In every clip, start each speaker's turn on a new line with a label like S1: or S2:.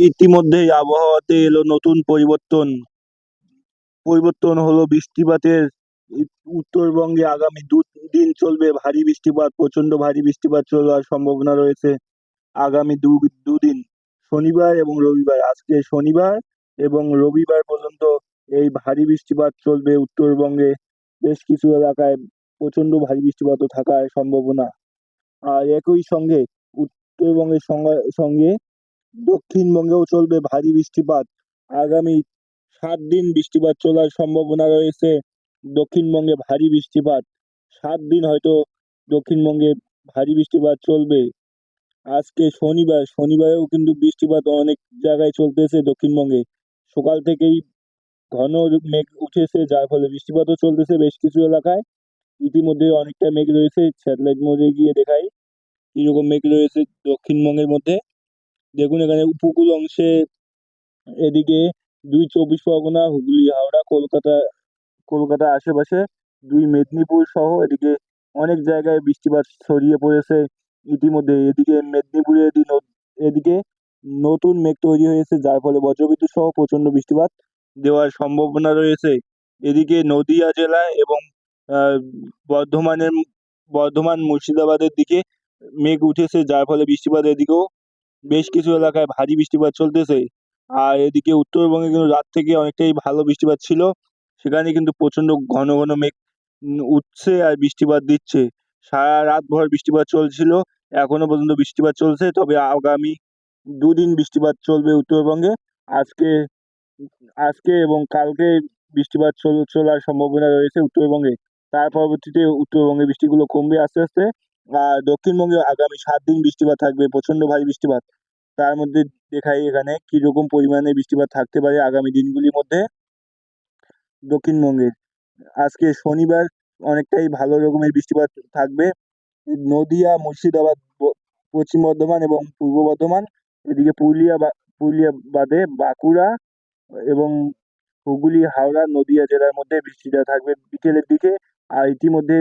S1: ইতিমধ্যেই আবহাওয়াতে এলো নতুন পরিবর্তন। পরিবর্তন হলো বৃষ্টিপাতের, উত্তরবঙ্গে আগামী দুদিন চলবে ভারী বৃষ্টিপাত প্রচণ্ড ভারী বৃষ্টিপাত চলার সম্ভাবনা রয়েছে আগামী দু দুদিন শনিবার এবং রবিবার। আজকে শনিবার এবং রবিবার পর্যন্ত এই ভারী বৃষ্টিপাত চলবে উত্তরবঙ্গে। বেশ কিছু এলাকায় প্রচণ্ড ভারী বৃষ্টিপাতও থাকার সম্ভাবনা। আর একই সঙ্গে উত্তরবঙ্গের সঙ্গে সঙ্গে দক্ষিণবঙ্গেও চলবে ভারী বৃষ্টিপাত। আগামী সাত দিন বৃষ্টিপাত চলার সম্ভাবনা রয়েছে। দক্ষিণবঙ্গে ভারী বৃষ্টিপাত। সাত দিন হয়তো দক্ষিণবঙ্গে ভারী বৃষ্টিপাত চলবে। আজকে শনিবার, শনিবারেও কিন্তু বৃষ্টিপাত অনেক জায়গায় চলতেছে দক্ষিণবঙ্গে। সকাল থেকেই ঘন মেঘ উঠেছে, যার ফলে বৃষ্টিপাতও চলতেছে বেশ কিছু এলাকায়। ইতিমধ্যে অনেকটা মেঘ রয়েছে, স্যাটেলাইট মোডে গিয়ে দেখাই কীরকম মেঘ রয়েছে দক্ষিণবঙ্গের মধ্যে। দেখুন এখানে উপকূল অংশে এদিকে দুই চব্বিশ পরগনা, হুগলি, হাওড়া, কলকাতা কলকাতা আশেপাশে দুই মেদিনীপুর সহ এদিকে অনেক জায়গায় বৃষ্টিপাত ছড়িয়ে পড়েছে ইতিমধ্যে। এদিকে মেদিনীপুরে এদিকে নতুন মেঘ তৈরি হয়েছে, যার ফলে বজ্রবিদ্যুৎ সহ প্রচণ্ড বৃষ্টিপাত দেওয়ার সম্ভাবনা রয়েছে। এদিকে নদিয়া জেলায় এবং বর্ধমানের, বর্ধমান মুর্শিদাবাদের দিকে মেঘ উঠেছে, যার ফলে বৃষ্টিপাত এদিকেও বেশ কিছু এলাকায় ভারী বৃষ্টিপাত চলতেছে। আর এদিকে উত্তরবঙ্গে কিন্তু রাত থেকে অনেকটাই ভালো বৃষ্টিপাত ছিল। সেখানে কিন্তু প্রচণ্ড ঘন ঘন মেঘ উঠছে আর বৃষ্টিপাত দিচ্ছে। সারা রাত ভর বৃষ্টিপাত চলছিল। এখনও পর্যন্ত বৃষ্টিপাত চলছে। তবে আগামী দুদিন বৃষ্টিপাত চলবে উত্তরবঙ্গে। আজকে আজকে এবং কালকে বৃষ্টিপাত চল- চলার সম্ভাবনা রয়েছে উত্তরবঙ্গে। তার পরবর্তীতে উত্তরবঙ্গে বৃষ্টিগুলো কমবে আস্তে আস্তে। দক্ষিণবঙ্গে আগামী সাত দিন বৃষ্টিপাত থাকবে প্রচণ্ড ভারী বৃষ্টিপাত। তার মধ্যে দেখাই এখানে কীরকম পরিমাণে বৃষ্টিপাত থাকতে পারে আগামী দিনগুলির মধ্যে দক্ষিণবঙ্গের। আজকে শনিবার অনেকটাই ভালো রকমের বৃষ্টিপাত থাকবে। নদিয়া, মুর্শিদাবাদ পশ্চিম বর্ধমান এবং পূর্ব বর্ধমান, এদিকে পুরুলিয়া বা, পুরুলিয়া বাদে বাঁকুড়া এবং হুগলি, হাওড়া, নদিয়া জেলার মধ্যে বৃষ্টিটা থাকবে বিকেলের দিকে। আর ইতিমধ্যে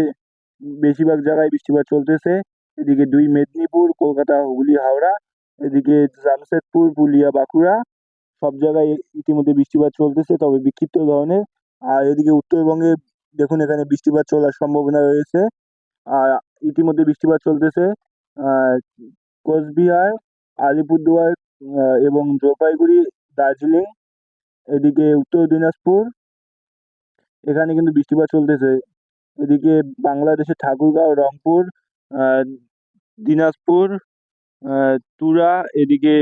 S1: বেশিরভাগ জায়গায় বৃষ্টিপাত চলতেছে। এদিকে দুই মেদিনীপুর, কলকাতা, হুগলি, হাওড়া, এদিকে জামশেদপুর, পুরুলিয়া, বাঁকুড়া, সব জায়গায় ইতিমধ্যে বৃষ্টিপাত চলতেছে, তবে বিক্ষিপ্ত ধরনের। আর এদিকে উত্তরবঙ্গে দেখুন এখানে বৃষ্টিপাত চলার সম্ভাবনা রয়েছে। আর ইতিমধ্যে বৃষ্টিপাত চলতেছে কোচবিহার, আলিপুরদুয়ার এবং জলপাইগুড়ি, দার্জিলিং, এদিকে উত্তর দিনাজপুর। এখানে কিন্তু বৃষ্টিপাত চলতেছে। এদিকে বাংলাদেশের ঠাকুরগাঁও রংপুর দিনাজপুর তুরা এদিকে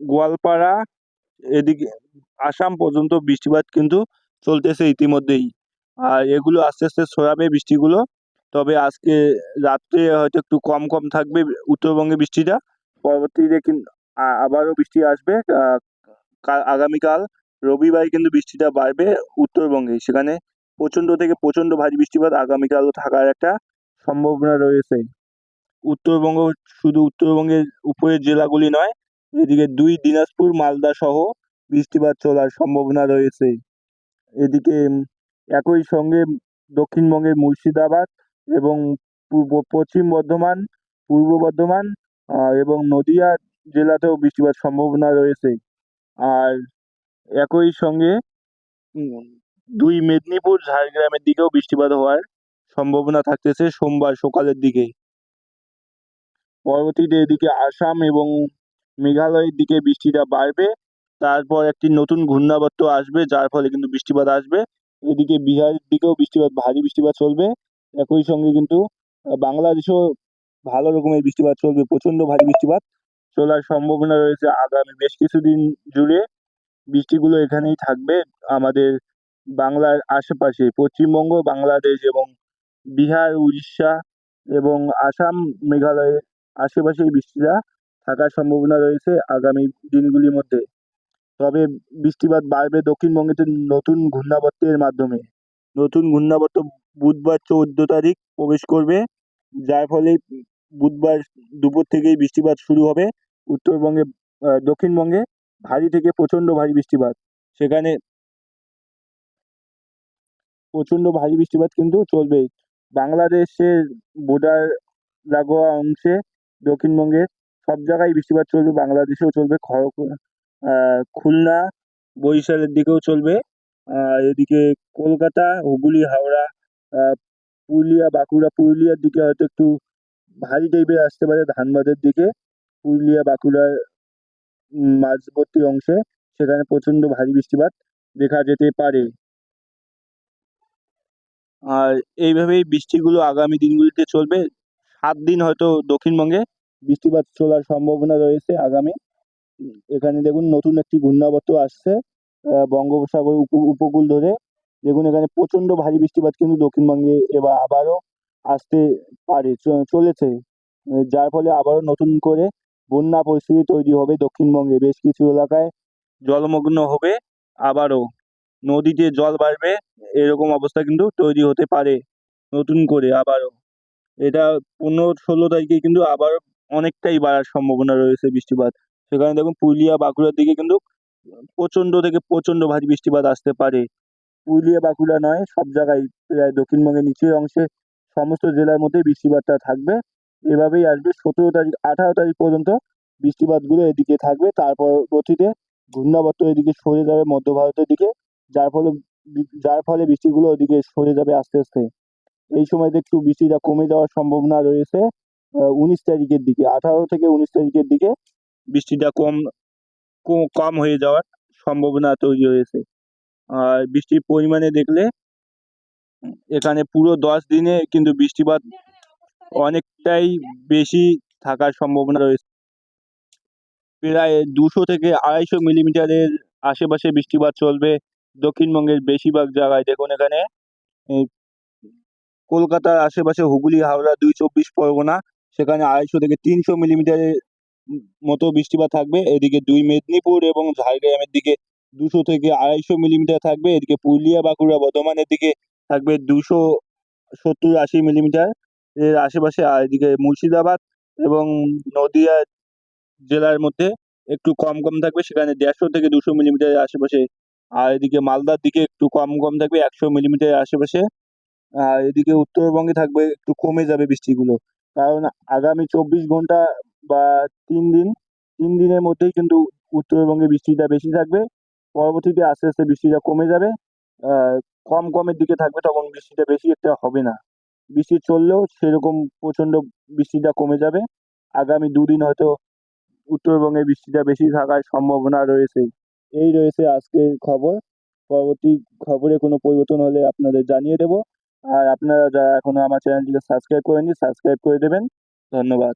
S1: গোয়ালপাড়া এদিকে আসাম পর্যন্ত বৃষ্টিপাত কিন্তু চলতেছে ইতিমধ্যেই। আর এগুলো আস্তে আস্তে সরাবে বৃষ্টিগুলো। তবে আজকে রাত্রে হয়তো একটু কম কম থাকবে উত্তরবঙ্গে বৃষ্টিটা। পরবর্তীতে কিন্তু আবারও বৃষ্টি আসবে। আহ, আগামীকাল রবিবার কিন্তু বৃষ্টিটা বাড়বে উত্তরবঙ্গে। সেখানে প্রচণ্ড থেকে প্রচণ্ড ভারী বৃষ্টিপাত আগামীকালও থাকার একটা সম্ভাবনা রয়েছে। উত্তরবঙ্গ শুধু উত্তরবঙ্গের উপরের জেলাগুলি নয়, এদিকে দুই দিনাজপুর, মালদা সহ বৃষ্টিপাত চলার সম্ভাবনা রয়েছে। এদিকে একই সঙ্গে দক্ষিণবঙ্গের মুর্শিদাবাদ এবং পূর্ব পশ্চিম বর্ধমান, পূর্ব বর্ধমান এবং নদিয়া জেলাতেও বৃষ্টিপাত সম্ভাবনা রয়েছে। আর একই সঙ্গে দুই মেদিনীপুর ঝাড়গ্রামের দিকেও বৃষ্টিপাত হওয়ার সম্ভাবনা থাকতেছে সোমবার সকালের দিকে পরবর্তীতে এদিকে আসাম এবং মেঘালয়ের দিকে বৃষ্টিটা বাড়বে, তারপর একটি নতুন ঘূর্ণাবর্ত আসবে, যার ফলে কিন্তু বৃষ্টিপাত আসবে। এদিকে বিহারের দিকেও বৃষ্টিপাত, ভারী বৃষ্টিপাত চলবে। একই সঙ্গে কিন্তু বাংলাদেশেও ভালো রকমের বৃষ্টিপাত চলবে, প্রচণ্ড ভারী বৃষ্টিপাত চলার সম্ভাবনা রয়েছে আগামী বেশ কিছুদিন জুড়ে। বৃষ্টিগুলো এখানেই থাকবে। আমাদের বাংলার আশেপাশে, পশ্চিমবঙ্গ, বাংলাদেশ এবং বিহার, উড়িষ্যা এবং আসাম মেঘালয়ের আশেপাশে বৃষ্টিটা থাকার সম্ভাবনা রয়েছে আগামী দিনগুলির মধ্যে। তবে বৃষ্টিপাত বাড়বে দক্ষিণবঙ্গেতে নতুন ঘূর্ণাবর্তের মাধ্যমে। নতুন ঘূর্ণাবর্ত বুধবার চৌদ্দ তারিখ প্রবেশ করবে, যার ফলে বুধবার দুপুর থেকেই বৃষ্টিপাত শুরু হবে। উত্তরবঙ্গে দক্ষিণবঙ্গে ভারী থেকে প্রচণ্ড ভারী বৃষ্টিপাত। সেখানে প্রচণ্ড ভারী বৃষ্টিপাত কিন্তু চলবেই। বাংলাদেশের বর্ডার লাগোয়া অংশে দক্ষিণবঙ্গের সব জায়গায় বৃষ্টিপাত চলবে, বাংলাদেশেও চলবে, খড়গ খুলনা, বরিশালের দিকেও চলবে। এদিকে কলকাতা, হুগলি, হাওড়া পুরুলিয়া, বাঁকুড়া, পুরুলিয়ার দিকে হয়তো একটু ভারী টাইপের আসতে পারে ধানবাদের দিকে। পুরুলিয়া, বাঁকুড়ার মাঝবর্তী অংশে সেখানে প্রচণ্ড ভারী বৃষ্টিপাত দেখা যেতে পারে। আর এইভাবেই বৃষ্টিগুলো আগামী দিনগুলিতে চলবে। সাত দিন হয়তো দক্ষিণবঙ্গে বৃষ্টিপাত চলার সম্ভাবনা রয়েছে আগামী। এখানে দেখুন নতুন একটি ঘূর্ণাবর্ত আসছে বঙ্গোপসাগর উপ- উপকূল ধরে। দেখুন এখানে প্রচণ্ড ভারী বৃষ্টিপাত কিন্তু দক্ষিণবঙ্গে এবার আবারও আসতে পারে চলেছে। যার ফলে আবারও নতুন করে বন্যা পরিস্থিতি তৈরি হবে দক্ষিণবঙ্গে। বেশ কিছু এলাকায় জলমগ্ন হবে আবারও। নদীতে জল বাড়বে, এরকম অবস্থা কিন্তু তৈরি হতে পারে নতুন করে আবারও। এটা পনেরো ষোলো তারিখে কিন্তু আবার অনেকটাই বাড়ার সম্ভাবনা রয়েছে বৃষ্টিপাত। সেখানে দেখুন পুরুলিয়া, বাঁকুড়ার দিকে কিন্তু প্রচণ্ড থেকে প্রচণ্ড ভারী বৃষ্টিপাত আসতে পারে। পুরুলিয়া, বাঁকুড়া নয়, সব জায়গায় প্রায় দক্ষিণবঙ্গের নিচের অংশে সমস্ত জেলার মধ্যে বৃষ্টিপাতটা থাকবে। এভাবেই আসবে সতেরো তারিখ, আঠারো তারিখ পর্যন্ত বৃষ্টিপাতগুলো এদিকে থাকবে। তারপর পরবর্তীতে ঘূর্ণাবর্ত এদিকে সরে যাবে মধ্য ভারতের দিকে। যার ফলে যার ফলে বৃষ্টিগুলো ওদিকে সরে যাবে আস্তে আস্তে। এই সময়তে একটু বৃষ্টিটা কমে যাওয়ার সম্ভাবনা রয়েছে। উনিশ তারিখের দিকে, আঠারো থেকে উনিশ তারিখের দিকে বৃষ্টিটা কম, কম- হয়ে যাওয়ার সম্ভাবনা তৈরি হয়েছে। আর বৃষ্টির পরিমাণে দেখলে এখানে পুরো দশ দিনে কিন্তু বৃষ্টিপাত অনেকটাই বেশি থাকার সম্ভাবনা রয়েছে। প্রায় দুশো থেকে আড়াইশো মিলিমিটারের আশেপাশে বৃষ্টিপাত চলবে দক্ষিণবঙ্গের বেশিরভাগ জায়গায় দেখুন এখানে কলকাতার আশেপাশে হুগলি, হাওড়া দুই চব্বিশ পরগনা, সেখানে আড়াইশো থেকে তিনশো মিলিমিটারের মতো বৃষ্টিপাত থাকবে। এদিকে দুই মেদিনীপুর এবং ঝাড়গ্রামের দিকে দুশো থেকে আড়াইশো মিলিমিটার থাকবে। এদিকে পুরুলিয়া, বাঁকুড়া, বর্ধমানের দিকে থাকবে দুশো সত্তর আশি মিলিমিটার। এর আশেপাশে আর এদিকে মুর্শিদাবাদ এবং নদিয়া জেলার মধ্যে একটু কম কম থাকবে। সেখানে দেড়শো থেকে দুশো মিলিমিটারের আশেপাশে আর এদিকে মালদার দিকে একটু কম কম থাকবে, একশো মিলিমিটার আশেপাশে। আর এদিকে উত্তরবঙ্গে থাকবে, একটু কমে যাবে বৃষ্টিগুলো। কারণ আগামী চব্বিশ ঘণ্টা বা তিন দিন, তিন দিনের মধ্যেই কিন্তু উত্তরবঙ্গে বৃষ্টিটা বেশি থাকবে। পরবর্তীতে আস্তে আস্তে বৃষ্টিটা কমে যাবে। কম কমের দিকে থাকবে তখন বৃষ্টিটা বেশি একটা হবে না। বৃষ্টি চললেও সেরকম প্রচণ্ড বৃষ্টিটা কমে যাবে। আগামী দুদিন হয়তো উত্তরবঙ্গে বৃষ্টিটা বেশি থাকার সম্ভাবনা রয়েছে। এই রয়েছে আজকের খবর। পরবর্তী খবরে কোনো পরিবর্তন হলে আপনাদের জানিয়ে দেব। আর আপনারা যারা এখনও আমার চ্যানেলটিকে সাবস্ক্রাইব করেননি, সাবস্ক্রাইব করে দেবেন। ধন্যবাদ।